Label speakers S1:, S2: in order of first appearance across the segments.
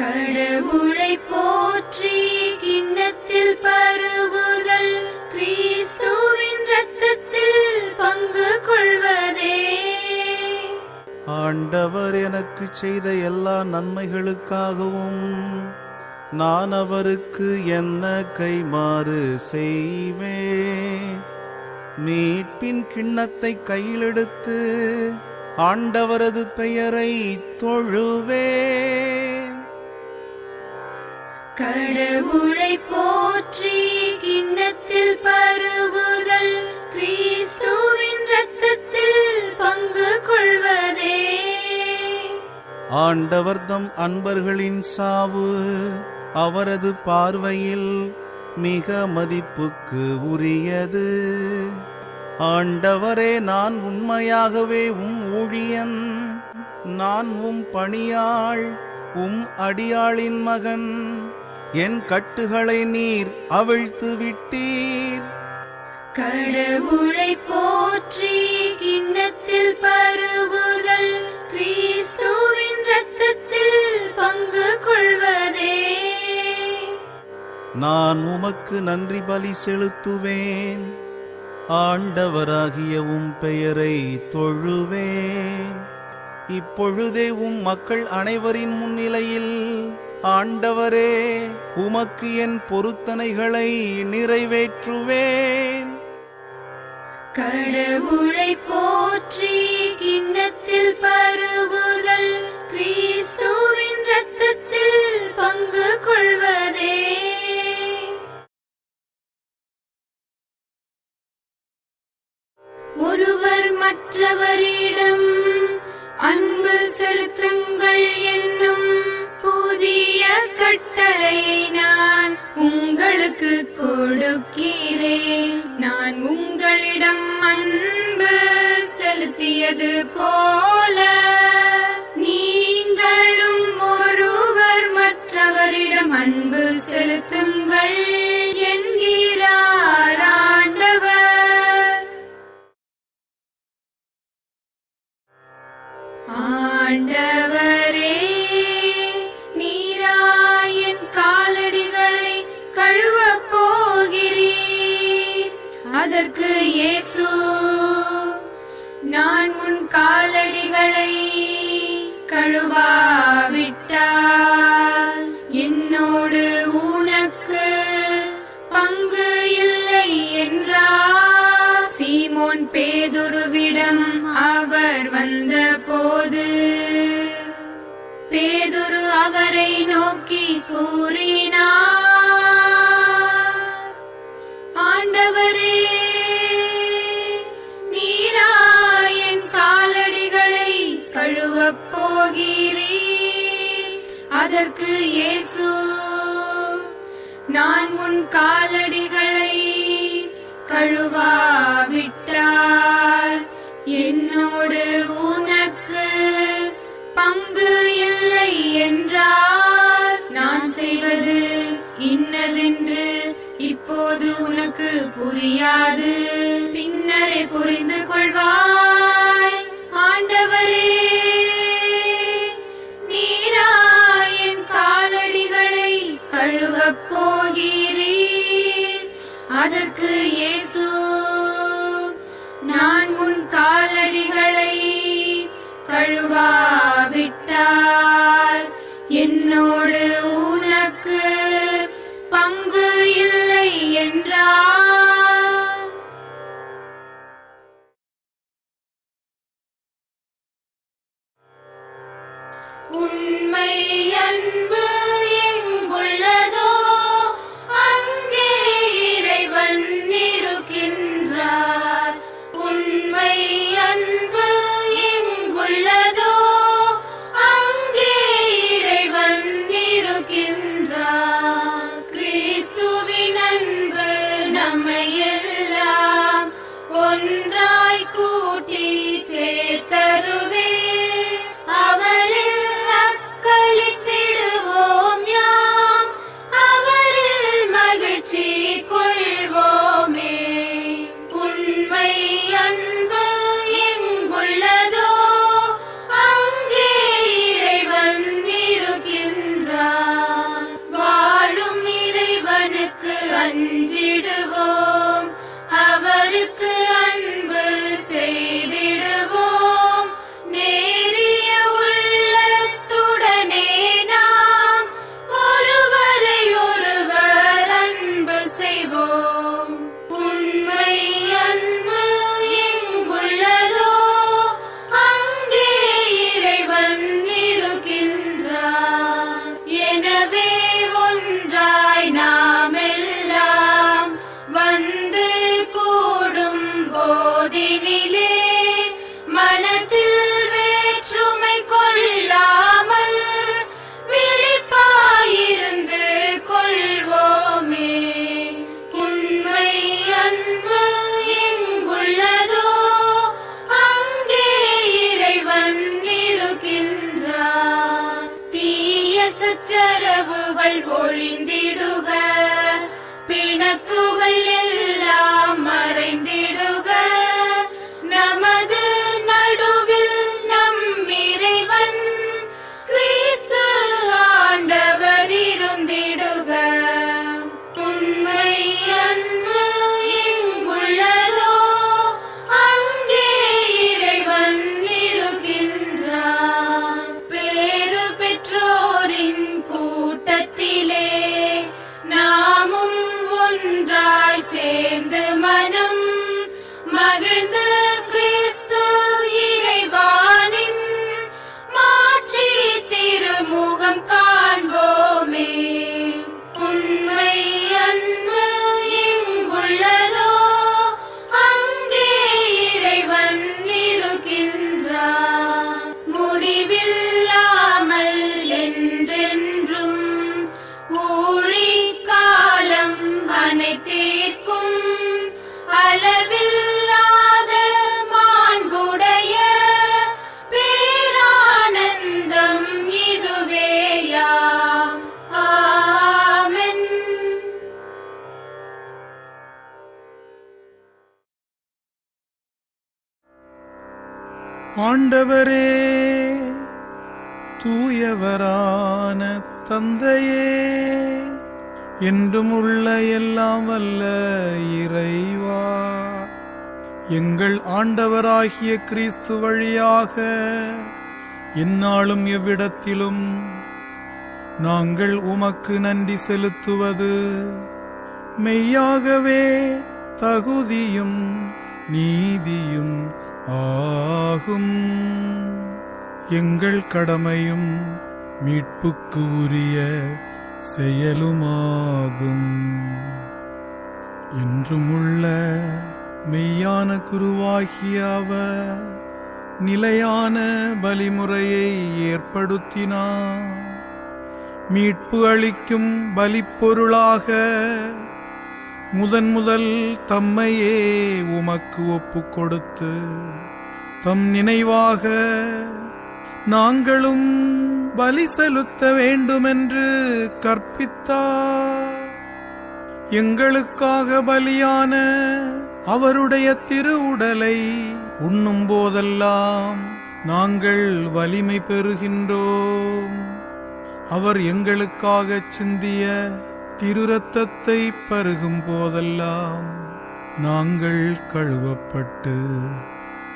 S1: கடவுளை போற்றி கிண்ணத்தில் பருகுதல் கிறிஸ்துவின் ரத்தத்தில் பங்கு கொள்வதே.
S2: ஆண்டவர் எனக்கு செய்த எல்லா நன்மைகளுக்காகவும் நான் அவருக்கு என்ன கைமாறு செய்வேன்? மீட்பின் கிண்ணத்தை கையிலெடுத்து ஆண்டவரது பெயரை தொழுவே
S1: கடவுளை போற்றி கிண்ணத்தில் பருகுதல் கிறிஸ்துவின் ரத்தத்தில் பங்கு கொள்வதே.
S2: ஆண்டவர்தம் அன்பர்களின் சாவு அவரது பார்வையில் மிக மதிப்புக்கு உரியது. ஆண்டவரே நான் உண்மையாகவே உம் ஊழியன் நான் உம் பணியாள் உம் அடியாளின் மகன். என் கட்டுகளை நீர் அவிழ்த்து விட்டீர்.
S1: கடவுளை போற்றி கிண்ணத்தில் பருகுதல் கிறிஸ்துவின் இரத்தத்தில் பங்கு கொள்வதே.
S2: நான் உமக்கு நன்றி பலி செலுத்துவேன். ஆண்டவராகிய உம் பெயரை தொழுவேன். இப்பொழுதே உம் மக்கள் அனைவரின் முன்னிலையில் ஆண்டவரே உமக்கு என் பொருத்தனைகளை நிறைவேற்றுவேன்.
S1: கடவுளை போற்றி கிண்ணத்தில் பருகுதல் கிறிஸ்துவின் ரத்தத்தில் பங்கு கொள்வதே. ஒருவர் மற்றவரிடம் அன்பு செலுத்துங்கள் என்னும் கட்டளையை நான் உங்களுக்கு கொடுக்கிறேன். நான் உங்களிடம் அன்பு செலுத்தியது போல. நீங்களும் ஒருவர் மற்றவரிடம் அன்பு செலுத்துங்கள். அதற்கு அதற்கு இயேசு நான் உன் காலடிகளை கழுவாவிட்டால் என்னோடு உனக்கு பங்கு இல்லை என்றார். நான் செய்வது இன்னதென்று இப்போது உனக்கு புரியாது. பின்னரே புரிந்து கொள்வார். உண்மை அன்பு மை போதினிலே மனத்தில் வேற்றுமை கொள்ளாமல் விழிப்பாயிருந்து கொள்வோமே. உண்மை அன்பு எங்குள்ளதோ அங்கே இறைவன் இருக்கின்றார். தீய சச்சரவுகள் ஒளிந்திடுக. பிணக்குகள் எல்லாம் மறைந்திடு ஆண்டவரே
S3: தூயவரான தந்தையே என்றும் உள்ள எல்லாம் வல்ல இறைவா. எங்கள் ஆண்டவராகிய கிறிஸ்து வழியாக இந்நாளும் எவ்விடத்திலும் நாங்கள் உமக்கு நன்றி செலுத்துவது மெய்யாகவே தகுதியும் நீதியும் ஆகும். எங்கள் கடமையும் மீட்புக்கு உரிய செயலுமாகும். என்றுமுள்ள மெய்யான குருவாகிய அவர் நிலையான பலிமுறையை ஏற்படுத்தினார். மீட்பு அளிக்கும் பலிப்பொருளாக முதன் முதல் தம்மையே உமக்கு ஒப்பு கொடுத்து தம் நினைவாக நாங்களும் பலி செலுத்த வேண்டுமென்று கற்பித்தார். எங்களுக்காக பலியான அவருடைய திருவுடலை உண்ணும் போதெல்லாம் நாங்கள் வலிமை பெறுகின்றோம். அவர் எங்களுக்காகச் சிந்திய திருரத்தத்தை பருகும் போதெல்லாம் நாங்கள் கழுவப்பட்டு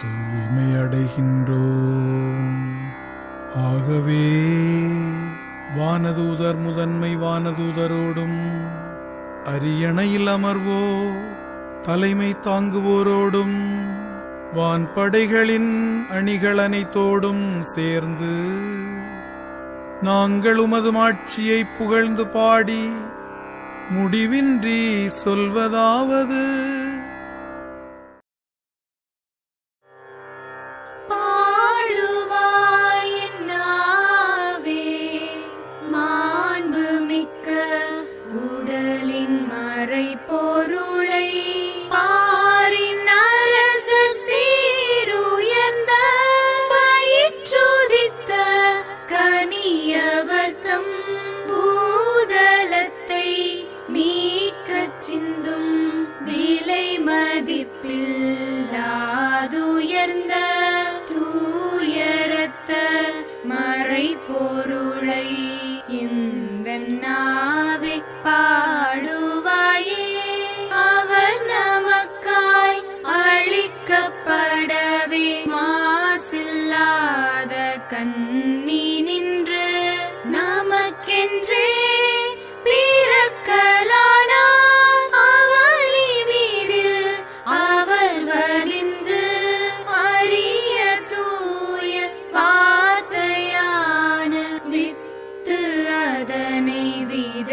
S3: தூய்மையடைகின்றோம் ஆகவே வானதூதர் முதன்மை வானதூதரோடும் அரியணையில் அமர்வோ தலைமை தாங்குவோரோடும் வான்படைகளின் அணிகள் அனைத்தோடும் சேர்ந்து நாங்கள் உமது மாட்சியை புகழ்ந்து பாடி முடிவின்றி சொல்வதாவது.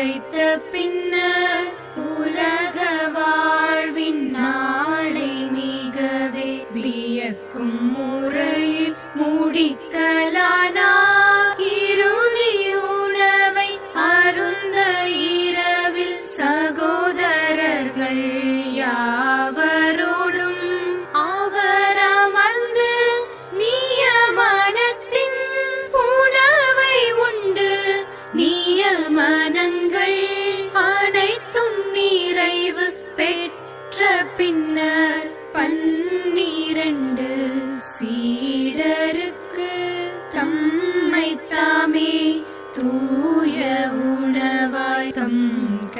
S1: விதைத்த பின்னர்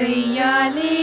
S1: கையாலே